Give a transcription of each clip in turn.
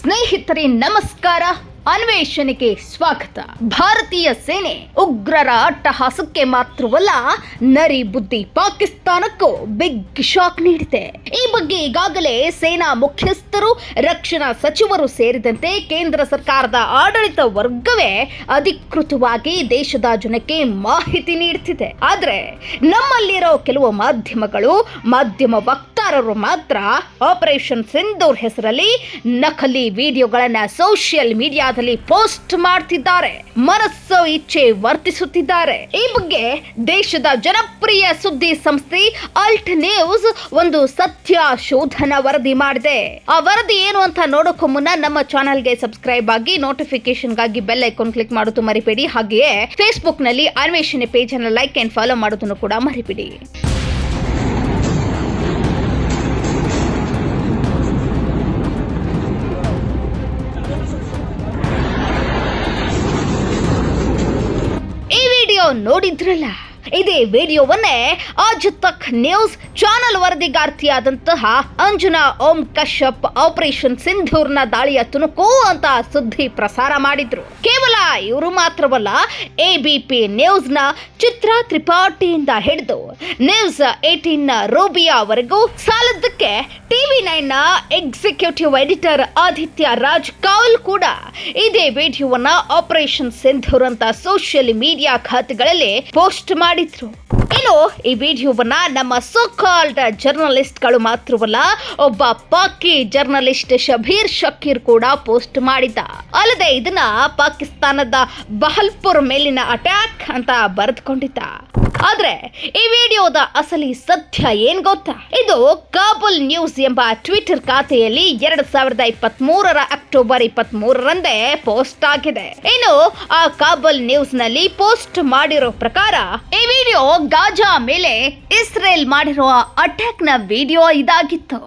ಸ್ನೇಹಿತರೆ, ನಮಸ್ಕಾರ. ಅನ್ವೇಷಣೆಗೆ ಸ್ವಾಗತ. ಭಾರತೀಯ ಸೇನೆ ಉಗ್ರರ ಅಟ್ಟಹಾಸಕ್ಕೆ ಮಾತ್ರವಲ್ಲ, ನರಿ ಬುದ್ಧಿ ಪಾಕಿಸ್ತಾನಕ್ಕೂ ಬಿಗ್ ಶಾಕ್ ನೀಡಿದೆ. ಈ ಬಗ್ಗೆ ಈಗಾಗಲೇ ಸೇನಾ ಮುಖ್ಯಸ್ಥರು, ರಕ್ಷಣಾ ಸಚಿವರು ಸೇರಿದಂತೆ ಕೇಂದ್ರ ಸರ್ಕಾರದ ಆಡಳಿತ ವರ್ಗವೇ ಅಧಿಕೃತವಾಗಿ ದೇಶದ ಜನಕ್ಕೆ ಮಾಹಿತಿ ನೀಡುತ್ತಿದೆ ಆದ್ರೆ, ನಮ್ಮಲ್ಲಿರೋ ಕೆಲವು ಮಾಧ್ಯಮಗಳು, ಮಾಧ್ಯಮ ವಕ್ತಾರರು ಮಾತ್ರ ಆಪರೇಷನ್ ಸಿಂಧೂರ್ ಹೆಸರಲ್ಲಿ ನಕಲಿ ವಿಡಿಯೋಗಳನ್ನ ಸೋಷಿಯಲ್ ಮೀಡಿಯಾದಲ್ಲಿ ಪೋಸ್ಟ್ ಮಾಡ್ತಿದ್ದಾರೆ. ಮನಸ್ಸು ಇಚ್ಛೆ ವರ್ತಿಸುತ್ತಿದ್ದಾರೆ. ಈ ಬಗ್ಗೆ ದೇಶದ ಜನಪ್ರಿಯ ಸುದ್ದಿ ಸಂಸ್ಥೆ ಅಲ್ಟ್ ನ್ಯೂಸ್ ಒಂದು ಸತ್ಯ ಶೋಧನ ವರದಿ ಮಾಡಿದೆ. ಆ ವರದಿ ಏನು ಅಂತ ನೋಡೋಕ್ಕೂ ಮುನ್ನ ನಮ್ಮ ಚಾನೆಲ್ಗೆ ಸಬ್ಸ್ಕ್ರೈಬ್ ಆಗಿ ನೋಟಿಫಿಕೇಶನ್ಗಾಗಿ ಬೆಲ್ ಐಕಾನ್ ಕ್ಲಿಕ್ ಮಾಡೋದು ಮರಿಬೇಡಿ. ಹಾಗೆಯೇ ಫೇಸ್ಬುಕ್ನಲ್ಲಿ ಅನ್ವೇಷಣೆ ಪೇಜ್ ಅನ್ನು ಲೈಕ್ ಅಂಡ್ ಫಾಲೋ ಮಾಡೋದನ್ನು ಕೂಡ ಮರಿಬೇಡಿ. ನೋಡಿದ್ರಲ್ಲ? ಇದೇ ವಿಡಿಯೋವನ್ನೇ ಆಜ್ ತಕ್ ನ್ಯೂಸ್ ಚಾನಲ್ ವರದಿಗಾರ್ತಿಯಾದಂತಹ ಅಂಜುನಾ ಓಂ ಕಶ್ಯಪ್ ಆಪರೇಷನ್ ಸಿಂಧೂರ್ನ ದಾಳಿಯ ತುಣುಕು ಅಂತ ಸುದ್ದಿ ಪ್ರಸಾರ ಮಾಡಿದ್ರು. ಇವರು ಮಾತ್ರವಲ್ಲ ಎ ಬಿ ಪಿ ನ್ಯೂಸ್ನ ಚಿತ್ರ ತ್ರಿಪಾಠಿಯಿಂದ ಹಿಡಿದು ನ್ಯೂಸ್ ಏಟೀನ್ನ ರೂಬಿಯಾವರೆಗೂ ಸಾಲದಕ್ಕೆ ಟಿವಿ ನೈನ್ನ ಎಕ್ಸಿಕ್ಯೂಟಿವ್ ಎಡಿಟರ್ ಆದಿತ್ಯ ರಾಜ್ ಕೌಲ್ ಕೂಡ ಇದೇ ವಿಡಿಯೋವನ್ನ ಆಪರೇಷನ್ ಸಿಂಧೂರ್ ಅಂತ ಸೋಷಿಯಲ್ ಮೀಡಿಯಾ ಖಾತೆಗಳಲ್ಲಿ ಪೋಸ್ಟ್ ಮಾಡಿದ್ರು. ಇನ್ನು ಈ ವಿಡಿಯೋವನ್ನ ನಮ್ಮ ಸೋಕಾಲ್ಡ್ ಜರ್ನಲಿಸ್ಟ್ಗಳು ಮಾತ್ರವಲ್ಲ, ಒಬ್ಬ ಪಾಕಿ ಜರ್ನಲಿಸ್ಟ್ ಶಬೀರ್ ಶಕೀರ್ ಕೂಡ ಪೋಸ್ಟ್ ಮಾಡಿದ್ದ. ಅಲ್ಲದೆ ಇದನ್ನ ಪಾಕಿಸ್ತಾನದ ಬಹಲ್ಪುರ್ ಮೇಲಿನ ಅಟ್ಯಾಕ್ ಅಂತ ಬರೆದುಕೊಂಡಿದ್ದ. ಆದ್ರೆ ಈ ವಿಡಿಯೋದ ಅಸಲಿ ಸತ್ಯ ಏನ್ ಗೊತ್ತಾ? ಇದು ಕಾಬುಲ್ ನ್ಯೂಸ್ ಎಂಬ ಟ್ವಿಟರ್ ಖಾತೆಯಲ್ಲಿ ಎರಡ್ ಸಾವಿರದ ಇಪ್ಪತ್ತ್ ಮೂರರ ಅಕ್ಟೋಬರ್ ಇಪ್ಪತ್ತ್ ಮೂರರಂದೇ ಪೋಸ್ಟ್ ಆಗಿದೆ. ಇನ್ನು ಆ ಕಾಬುಲ್ ನ್ಯೂಸ್ನಲ್ಲಿ ಪೋಸ್ಟ್ ಮಾಡಿರೋ ಪ್ರಕಾರ ಈ ವಿಡಿಯೋ ಗಾಜಾ ಮೇಲೆ ಇಸ್ರೇಲ್ ಮಾಡಿರುವ ಅಟ್ಯಾಕ್ನ ವಿಡಿಯೋ ಇದಾಗಿತ್ತು.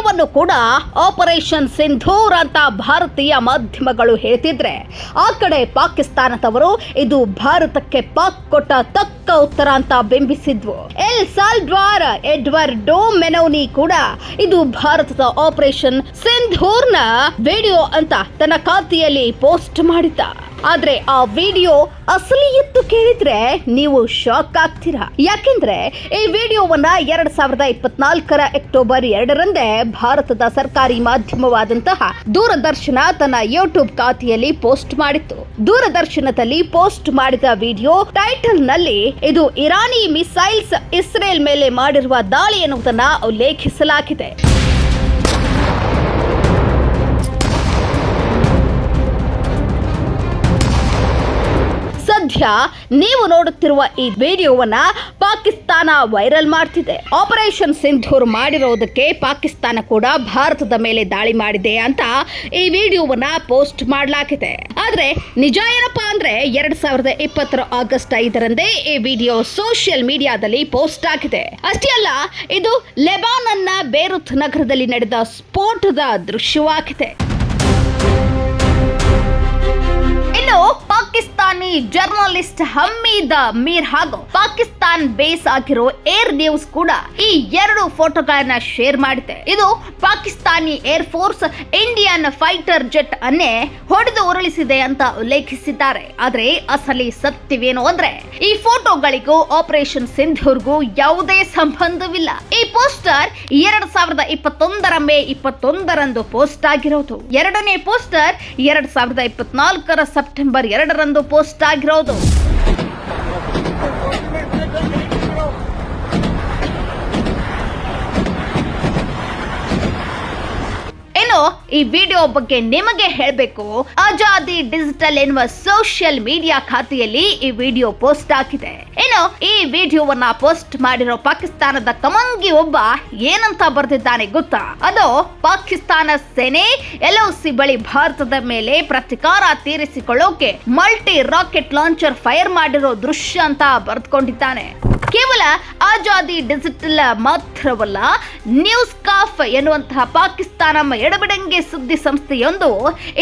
ವಿಡಿಯೋವನ್ನು ಕೂಡ ಆಪರೇಷನ್ ಸಿಂಧೂರ್ ಅಂತ ಭಾರತೀಯ ಮಾಧ್ಯಮಗಳು ಹೇಳ್ತಿದ್ರೆ, ಆ ಕಡೆ ಪಾಕಿಸ್ತಾನದವರು ಇದು ಭಾರತಕ್ಕೆ ಪಾಕ್ ಕೊಟ್ಟ ತಕ್ಕ ಉತ್ತರ ಅಂತ ಬಿಂಬಿಸಿದ್ವು. ಎಲ್ ಸಾಲ್ಡ್ವಾರ್ ಎಡ್ವರ್ಡೋ ಮೆನೋನಿ ಕೂಡ ಇದು ಭಾರತದ ಆಪರೇಷನ್ ಸಿಂಧೂರ್ನ ವಿಡಿಯೋ ಅಂತ ತನ್ನ ಖಾತೆಯಲ್ಲಿ ಪೋಸ್ಟ್ ಮಾಡಿದ್ದ. ಆದ್ರೆ ಆ ವಿಡಿಯೋ ಅಸಲಿ ಎತ್ತು ಕೇಳಿದ್ರೆ ನೀವು ಶಾಕ್ ಆಗ್ತೀರಾ? ಯಾಕೆಂದ್ರೆ ಈ ವಿಡಿಯೋವನ್ನ ಎರಡ್ ಸಾವಿರದ ಇಪ್ಪತ್ನಾಲ್ಕರ ಅಕ್ಟೋಬರ್ ಎರಡರಂದೇ ಭಾರತದ ಸರ್ಕಾರಿ ಮಾಧ್ಯಮವಾದಂತಹ ದೂರದರ್ಶನ ತನ್ನ ಯೂಟ್ಯೂಬ್ ಖಾತೆಯಲ್ಲಿ ಪೋಸ್ಟ್ ಮಾಡಿತ್ತು. ದೂರದರ್ಶನದಲ್ಲಿ ಪೋಸ್ಟ್ ಮಾಡಿದ ವಿಡಿಯೋ ಟೈಟಲ್ನಲ್ಲಿ ಇದು ಇರಾನಿ ಮಿಸೈಲ್ಸ್ ಇಸ್ರೇಲ್ ಮೇಲೆ ಮಾಡಿರುವ ದಾಳಿ ಎನ್ನುವುದನ್ನ ಉಲ್ಲೇಖಿಸಲಾಗಿದೆ. ಸದ್ಯ ನೀವು ನೋಡುತ್ತಿರುವ ಈ ವಿಡಿಯೋವನ್ನ ಪಾಕಿಸ್ತಾನ ವೈರಲ್ ಮಾಡ್ತಿದೆ. ಆಪರೇಷನ್ ಸಿಂಧೂರ್ ಮಾಡಿರೋದಕ್ಕೆ ಪಾಕಿಸ್ತಾನ ಕೂಡ ಭಾರತದ ಮೇಲೆ ದಾಳಿ ಮಾಡಿದೆ ಅಂತ ಈ ವಿಡಿಯೋವನ್ನ ಪೋಸ್ಟ್ ಮಾಡಲಾಗಿದೆ. ಆದ್ರೆ ನಿಜ ಏನಪ್ಪಾ ಅಂದ್ರೆ ಎರಡ್ ಸಾವಿರದ ಇಪ್ಪತ್ತರ ಆಗಸ್ಟ್ ಐದರಂದೇ ಈ ವಿಡಿಯೋ ಸೋಷಿಯಲ್ ಮೀಡಿಯಾದಲ್ಲಿ ಪೋಸ್ಟ್ ಆಗಿದೆ. ಅಷ್ಟೇ ಅಲ್ಲ, ಇದು ಲೆಬಾನನ್ನ ಬೇರುತ್ ನಗರದಲ್ಲಿ ನಡೆದ ಸ್ಫೋಟದ ದೃಶ್ಯವಾಗಿದೆ. ಇನ್ನು ಪಾಕಿಸ್ತಾನಿ ಜರ್ನಲಿಸ್ಟ್ ಹಮೀದ್ ಮೀರ್ ಹಾಗೂ ಪಾಕಿಸ್ತಾನ್ ಬೇಸ್ ಆಗಿರೋ ಏರ್ ನ್ಯೂಸ್ ಕೂಡ ಈ ಎರಡು ಫೋಟೋಗಳನ್ನ ಶೇರ್ ಮಾಡಿದೆ. ಇದು Pakistani air force Indian fighter jet ಅನ್ನೇ ಹೊಡೆದು ಉರುಳಿಸಿದೆ ಅಂತ ಉಲ್ಲೇಖಿಸಿದ್ದಾರೆ. ಆದ್ರೆ ಅಸಲಿ ಸತ್ಯವೇನು ಅಂದ್ರೆ, ಈ ಫೋಟೋಗಳಿಗೂ ಆಪರೇಷನ್ ಸಿಂಧೂರ್ಗೂ ಯಾವುದೇ ಸಂಬಂಧವಿಲ್ಲ. ಈ ಪೋಸ್ಟರ್ ಎರಡ್ ಸಾವಿರದ ಇಪ್ಪತ್ತೊಂದರ ಮೇ ಇಪ್ಪತ್ತೊಂದರಂದು ಪೋಸ್ಟ್ ಆಗಿರೋದು. ಎರಡನೇ ಪೋಸ್ಟರ್ ಎರಡ್ ಸಾವಿರದ ಇಪ್ಪತ್ನಾಲ್ಕರ ಸೆಪ್ಟೆಂಬರ್ ಎರಡರಂದು ಪೋಸ್ಟ್ ಆಗಿರೋದು ಇನ್ನು ಈ ವಿಡಿಯೋ ಬಗ್ಗೆ ನಿಮಗೆ ಹೇಳಬೇಕು. ಆಜಾದಿ ಡಿಜಿಟಲ್ ಎನ್ನುವ ಸೋಷಿಯಲ್ ಮೀಡಿಯಾ ಖಾತೆಯಲ್ಲಿ ಈ ವಿಡಿಯೋ ಪೋಸ್ಟ್ ಆಗಿದೆ ಇನ್ನು, ಈ ವಿಡಿಯೋವನ್ನ ಪೋಸ್ಟ್ ಮಾಡಿರೋ ಪಾಕಿಸ್ತಾನದ ಕಮಂಗಿ ಒಬ್ಬ ಏನಂತ ಬರೆದಿದ್ದಾನೆ ಗೊತ್ತಾ? ಅದು ಪಾಕಿಸ್ತಾನ ಸೇನೆ ಎಲ್ಒಸಿ ಬಳಿ ಭಾರತದ ಮೇಲೆ ಪ್ರತಿಕಾರ ತೀರಿಸಿಕೊಳ್ಳೋಕೆ ಮಲ್ಟಿ ರಾಕೆಟ್ ಲಾಂಚರ್ ಫೈರ್ ಮಾಡಿರೋ ದೃಶ್ಯ ಅಂತ ಬರೆದುಕೊಂಡಿದ್ದಾನೆ. ಕೇವಲ ಆಜಾದಿ ಡಿಜಿಟಲ್ ಮಾತ್ರವಲ್ಲ, ನ್ಯೂಸ್ ಕಾಫ್ ಎನ್ನುವಂತಹ ಪಾಕಿಸ್ತಾನ ಎಡಬಿಡಂಗೆ ಸುದ್ದಿ ಸಂಸ್ಥೆಯೊಂದು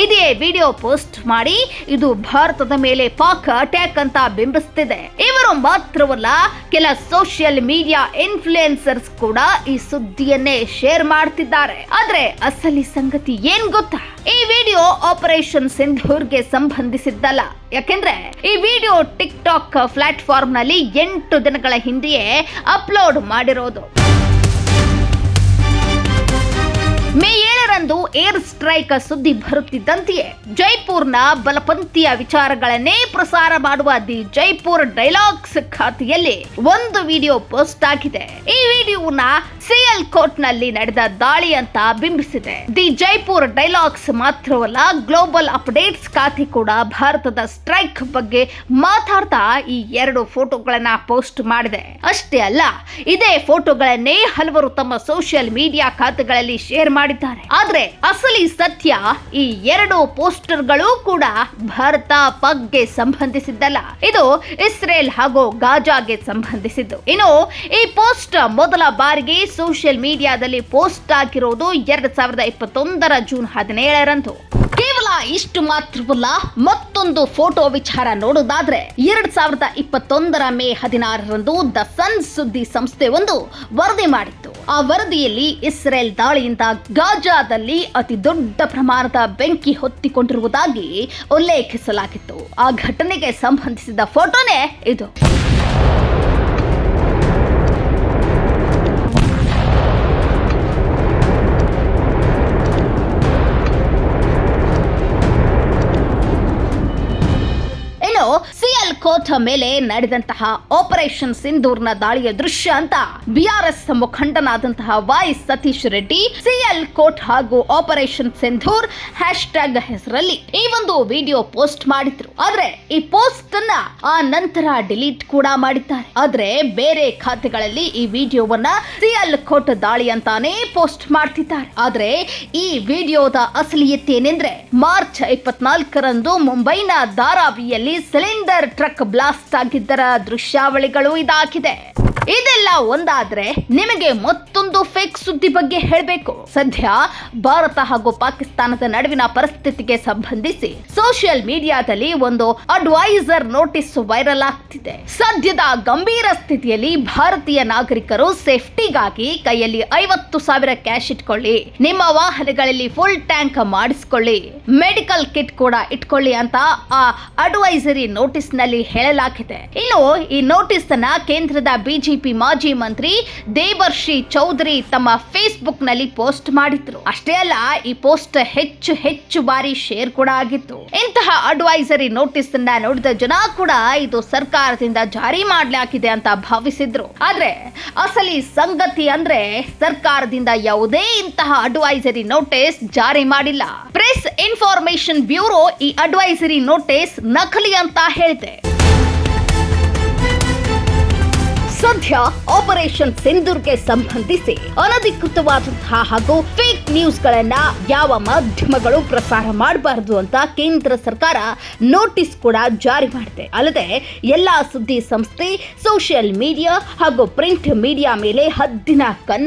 ಇದೇ ವಿಡಿಯೋ ಪೋಸ್ಟ್ ಮಾಡಿ, ಇದು ಭಾರತದ ಮೇಲೆ ಪಾಕ್ ಅಟ್ಯಾಕ್ ಅಂತ ಬಿಂಬಿಸ್ತಿದೆ. ಇವರು ಮಾತ್ರವಲ್ಲ, ಕೆಲ ಸೋಷಿಯಲ್ ಮೀಡಿಯಾ ಇನ್ಫ್ಲೂಯೆನ್ಸರ್ಸ್ ಕೂಡ ಈ ಸುದ್ದಿಯನ್ನೇ ಶೇರ್ ಮಾಡ್ತಿದ್ದಾರೆ. ಆದ್ರೆ ಅಸಲಿ ಸಂಗತಿ ಏನ್ ಗೊತ್ತಾ? ಈ ವಿಡಿಯೋ ಆಪರೇಷನ್ ಸಿಂಧೂರ್ಗೆ ಸಂಬಂಧಿಸಿದ್ದಲ್ಲ. ಯಾಕೆಂದ್ರೆ ಈ ವಿಡಿಯೋ ಟಿಕ್ ಟಾಕ್ ಪ್ಲಾಟ್ಫಾರ್ಮ್ನಲ್ಲಿ ಎಂಟು ದಿನಗಳ ಹಿಂದೆಯೇ ಅಪ್ಲೋಡ್ ಮಾಡಿರೋದು. ಮೇ ಏಳರಂದು ಏರ್ ಸ್ಟ್ರೈಕ್ ಸುದ್ದಿ ಬರುತ್ತಿದ್ದಂತೆಯೇ ಜೈಪುರ್ನ ಬಲಪಂಥೀಯ ವಿಚಾರಗಳನ್ನೇ ಪ್ರಸಾರ ಮಾಡುವ ದಿ ಜೈಪುರ್ ಡೈಲಾಗ್ಸ್ ಖಾತೆಯಲ್ಲಿ ಒಂದು ವಿಡಿಯೋ ಪೋಸ್ಟ್ ಆಗಿದೆ. ಈ ವಿಡಿಯೋನ ಸಿಎಲ್ ಕೋರ್ಟ್ನಲ್ಲಿ ನಡೆದ ದಾಳಿ ಅಂತ ಬಿಂಬಿಸಿದೆ. ದಿ ಜೈಪುರ್ ಡೈಲಾಗ್ಸ್ ಮಾತ್ರವಲ್ಲ, ಗ್ಲೋಬಲ್ ಅಪ್ಡೇಟ್ಸ್ ಖಾತೆ ಕೂಡ ಭಾರತದ ಸ್ಟ್ರೈಕ್ ಬಗ್ಗೆ ಮಾತಾಡ್ತಾ ಈ ಎರಡು ಫೋಟೋಗಳನ್ನ ಪೋಸ್ಟ್ ಮಾಡಿದೆ. ಅಷ್ಟೇ ಅಲ್ಲ, ಇದೇ ಫೋಟೋಗಳನ್ನೇ ಹಲವರು ತಮ್ಮ ಸೋಷಿಯಲ್ ಮೀಡಿಯಾ ಖಾತೆಗಳಲ್ಲಿ ಶೇರ್ ಮಾಡಿದ್ದಾರೆ. ಆದ್ರೆ ಅಸಲಿ ಸತ್ಯ ಈ ಎರಡು ಪೋಸ್ಟರ್ಗಳು ಕೂಡ ಭಾರತ ಪಗ್ಗೆ ಸಂಬಂಧಿಸಿದ್ದಲ್ಲ. ಇದು ಇಸ್ರೇಲ್ ಹಾಗೂ ಗಾಜಾಗೆ ಸಂಬಂಧಿಸಿದ್ದು. ಇನ್ನು ಈ ಪೋಸ್ಟ್ ಮೊದಲ ಬಾರಿಗೆ ಸೋಷಿಯಲ್ ಮೀಡಿಯಾದಲ್ಲಿ ಪೋಸ್ಟ್ ಆಗಿರೋದು ಎರಡ್ ಸಾವಿರದ ಇಪ್ಪತ್ತೊಂದರ ಜೂನ್ ಹದಿನೇಳರಂದು. ಕೇವಲ ಇಷ್ಟು ಮಾತ್ರವಲ್ಲ, ಮತ್ತೊಂದು ಫೋಟೋ ವಿಚಾರ ನೋಡೋದಾದ್ರೆ ಎರಡ್ ಸಾವಿರದ ಇಪ್ಪತ್ತೊಂದರ ಮೇ ಹದಿನಾರರಂದು ದ ಸನ್ ಸುದ್ದಿ ಸಂಸ್ಥೆ ಒಂದು ವರದಿ ಮಾಡಿತ್ತು. ಆ ವರದಿಯಲ್ಲಿ ಇಸ್ರೇಲ್ ದಾಳಿಯಿಂದ ಗಾಜಾದಲ್ಲಿ ಅತಿ ದೊಡ್ಡ ಪ್ರಮಾಣದ ಬೆಂಕಿ ಹೊತ್ತಿಕೊಂಡಿರುವುದಾಗಿ ಉಲ್ಲೇಖಿಸಲಾಗಿತ್ತು. ಆ ಘಟನೆಗೆ ಸಂಬಂಧಿಸಿದ ಫೋಟೋನೇ ಇದು. ಕೋಟ್ ಮೇಲೆ ನಡೆದಂತಹ ಆಪರೇಷನ್ ಸಿಂಧೂರ್ನ ದಾಳಿಯ ದೃಶ್ಯ ಅಂತ ಬಿಆರ್ಎಸ್ ಮುಖಂಡನಾದಂತಹ ವೈ ಸತೀಶ್ ರೆಡ್ಡಿ ಸಿಎಲ್ ಕೋಟ್ ಹಾಗೂ ಆಪರೇಷನ್ ಸಿಂಧೂರ್ ಹ್ಯಾಶ್ ಟ್ಯಾಗ್ ಹೆಸರಲ್ಲಿ ಈ ಒಂದು ವಿಡಿಯೋ ಪೋಸ್ಟ್ ಮಾಡಿದ್ರು. ಆದ್ರೆ ಈ ಪೋಸ್ಟ್ ಅನ್ನ ಆ ನಂತರ ಡಿಲೀಟ್ ಕೂಡ ಮಾಡಿದ್ದಾರೆ. ಆದ್ರೆ ಬೇರೆ ಖಾತೆಗಳಲ್ಲಿ ಈ ವಿಡಿಯೋವನ್ನ ಸಿಎಲ್ ಕೋಟ್ ದಾಳಿ ಅಂತಾನೆ ಪೋಸ್ಟ್ ಮಾಡ್ತಿದ್ದಾರೆ. ಆದ್ರೆ ಈ ವಿಡಿಯೋದ ಅಸಲಿಯತ್ತೇನೆಂದ್ರೆ ಮಾರ್ಚ್ ಇಪ್ಪತ್ನಾಲ್ಕರಂದು ಮುಂಬೈನ ಧಾರಾವಿಯಲ್ಲಿ ಸಿಲಿಂಡರ್ ಟ್ರಕ್ ಬ್ಲಾಸ್ಟ್ ಆಗಿದ್ದರ ದೃಶ್ಯಾವಳಿಗಳು ಇದಾಗಿದೆ. ಇದೆಲ್ಲ ಒಂದಾದ್ರೆ ನಿಮಗೆ ಮತ್ತೊಂದು ಫೇಕ್ ಸುದ್ದಿ ಬಗ್ಗೆ ಹೇಳಬೇಕು. ಸದ್ಯ ಭಾರತ ಹಾಗೂ ಪಾಕಿಸ್ತಾನದ ನಡುವಿನ ಪರಿಸ್ಥಿತಿಗೆ ಸಂಬಂಧಿಸಿ ಸೋಷಿಯಲ್ ಮೀಡಿಯಾದಲ್ಲಿ ಒಂದು ಅಡ್ವೈಸರ್ ನೋಟಿಸ್ ವೈರಲ್ ಆಗ್ತಿದೆ. ಸದ್ಯದ ಗಂಭೀರ ಸ್ಥಿತಿಯಲ್ಲಿ ಭಾರತೀಯ ನಾಗರಿಕರು ಸೇಫ್ಟಿಗಾಗಿ ಕೈಯಲ್ಲಿ ಐವತ್ತು ಸಾವಿರ ಕ್ಯಾಶ್ ಇಟ್ಕೊಳ್ಳಿ. ನಿಮ್ಮ ವಾಹನಗಳಲ್ಲಿ ಫುಲ್ ಟ್ಯಾಂಕ್ ಮಾಡಿಸ್ಕೊಳ್ಳಿ. ಮೆಡಿಕಲ್ ಕಿಟ್ ಕೂಡ ಇಟ್ಕೊಳ್ಳಿ ಅಂತ ಆ ಅಡ್ವೈಸರಿ ನೋಟಿಸ್ನಲ್ಲಿ ಹೇಳಲಾಗಿದೆ. ಇನ್ನು ಈ ನೋಟಿಸ್ ಅನ್ನ ಕೇಂದ್ರದ ಬಿಜೆಪಿ ಮಾಜಿ ಮಂತ್ರಿ ದೇವರ್ಷಿ ಚೌಧರಿ ತಮ್ಮ ಫೇಸ್ಬುಕ್ನಲ್ಲಿ ಪೋಸ್ಟ್ ಮಾಡಿದ್ರು. ಅಷ್ಟೇ ಅಲ್ಲ, ಈ ಪೋಸ್ಟ್ ಹೆಚ್ಚು ಹೆಚ್ಚು ಬಾರಿ ಶೇರ್ ಕೂಡ ಆಗಿತ್ತು. ಇಂತಹ ಅಡ್ವೈಸರಿ ನೋಟಿಸ್ ಅನ್ನ ನೋಡಿದ ಜನ ಕೂಡ ಇದು ಸರ್ಕಾರದಿಂದ ಜಾರಿ ಮಾಡಲಾಗಿದೆ ಅಂತ ಭಾವಿಸಿದ್ರು. ಆದ್ರೆ ಅಸಲಿ ಸಂಗತಿ ಅಂದ್ರೆ ಸರ್ಕಾರದಿಂದ ಯಾವುದೇ ಇಂತಹ ಅಡ್ವೈಸರಿ ನೋಟಿಸ್ ಜಾರಿ ಮಾಡಿಲ್ಲ. ಪ್ರೆಸ್ ಇನ್ಫಾರ್ಮೇಶನ್ ಬ್ಯೂರೋ ಈ ಅಡ್ವೈಸರಿ ನೋಟಿಸ್ ನಕಲಿ ಅಂತ ಹೇಳಿದೆ. ಸದ್ಯ ಆಪರೇಷನ್ ಸಿಂಧೂರ್ಗೆ ಸಂಬಂಧಿಸಿ ಅನಧಿಕೃತವಾದಂತಹ ಹಾಗೂ ಫೇಕ್ ನ್ಯೂಸ್ಗಳನ್ನ ಯಾವ ಮಾಧ್ಯಮಗಳು ಪ್ರಸಾರ ಮಾಡಬಾರದು ಅಂತ ಕೇಂದ್ರ ಸರ್ಕಾರ ನೋಟಿಸ್ ಕೂಡ ಜಾರಿ ಮಾಡಿದೆ. ಅಲ್ಲದೆ ಎಲ್ಲಾ ಸುದ್ದಿ ಸಂಸ್ಥೆ ಸೋಷಿಯಲ್ ಮೀಡಿಯಾ ಹಾಗೂ ಪ್ರಿಂಟ್ ಮೀಡಿಯಾ ಮೇಲೆ ಹದ್ದಿನ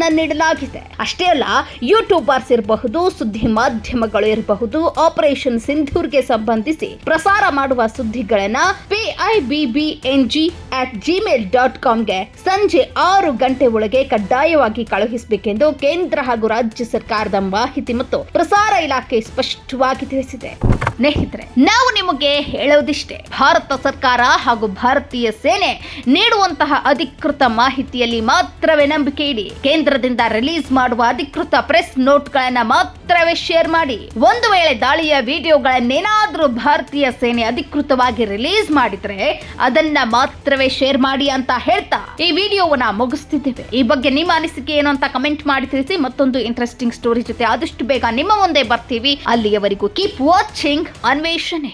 ನೀಡಲಾಗಿದೆ. ಅಷ್ಟೇ ಅಲ್ಲ ಯೂಟ್ಯೂಬರ್ಸ್ ಇರಬಹುದು, ಸುದ್ದಿ ಮಾಧ್ಯಮಗಳು ಇರಬಹುದು ಆಪರೇಷನ್ ಸಿಂಧೂರ್ಗೆ ಸಂಬಂಧಿಸಿ ಪ್ರಸಾರ ಮಾಡುವ ಸುದ್ದಿಗಳನ್ನ ಪಿಐಬಿಬಿಎನ್ಜಿ ಅಟ್ ಜಿಮೇಲ್ ಡಾಟ್ ಕಾಮ್ಗೆ ಸಂಜೆ ಆರು ಗಂಟೆ ಒಳಗೆ ಕಡ್ಡಾಯವಾಗಿ ಕಳುಹಿಸಬೇಕೆಂದು ಕೇಂದ್ರ ಹಾಗೂ ರಾಜ್ಯ ಸರ್ಕಾರದ ಮಾಹಿತಿ ಮತ್ತು ಪ್ರಸಾರ ಇಲಾಖೆ ಸ್ಪಷ್ಟವಾಗಿ ತಿಳಿಸಿದೆ. ಸ್ನೇಹಿತರೆ, ನಾವು ನಿಮಗೆ ಹೇಳೋದಿಷ್ಟೇ. ಭಾರತ ಸರ್ಕಾರ ಹಾಗೂ ಭಾರತೀಯ ಸೇನೆ ನೀಡುವಂತಹ ಅಧಿಕೃತ ಮಾಹಿತಿಯಲ್ಲಿ ಮಾತ್ರವೇ ನಂಬಿಕೆ ಇಡಿ. ಕೇಂದ್ರದಿಂದ ರಿಲೀಸ್ ಮಾಡುವ ಅಧಿಕೃತ ಪ್ರೆಸ್ ನೋಟ್ಗಳನ್ನ ಮಾತ್ರವೇ ಶೇರ್ ಮಾಡಿ. ಒಂದು ವೇಳೆ ದಾಳಿಯ ವಿಡಿಯೋಗಳನ್ನೇನಾದರೂ ಭಾರತೀಯ ಸೇನೆ ಅಧಿಕೃತವಾಗಿ ರಿಲೀಸ್ ಮಾಡಿದ್ರೆ ಅದನ್ನ ಮಾತ್ರವೇ ಶೇರ್ ಮಾಡಿ ಅಂತ ಹೇಳ್ತಾ ಈ ವಿಡಿಯೋವನ್ನ ಮುಗಿಸ್ತಿದ್ದೇವೆ. ಈ ಬಗ್ಗೆ ನಿಮ್ಮ ಅನಿಸಿಕೆ ಏನು ಅಂತ ಕಮೆಂಟ್ ಮಾಡಿ ತಿಳಿಸಿ. ಮತ್ತೊಂದು ಇಂಟ್ರೆಸ್ಟಿಂಗ್ ಸ್ಟೋರಿ ಜೊತೆ ಆದಷ್ಟು ಬೇಗ ನಿಮ್ಮ ಮುಂದೆ ಬರ್ತೀವಿ. ಅಲ್ಲಿಯವರೆಗೂ ಕೀಪ್ ವಾಚಿಂಗ್ ಅನ್ವೇಷಣೆ.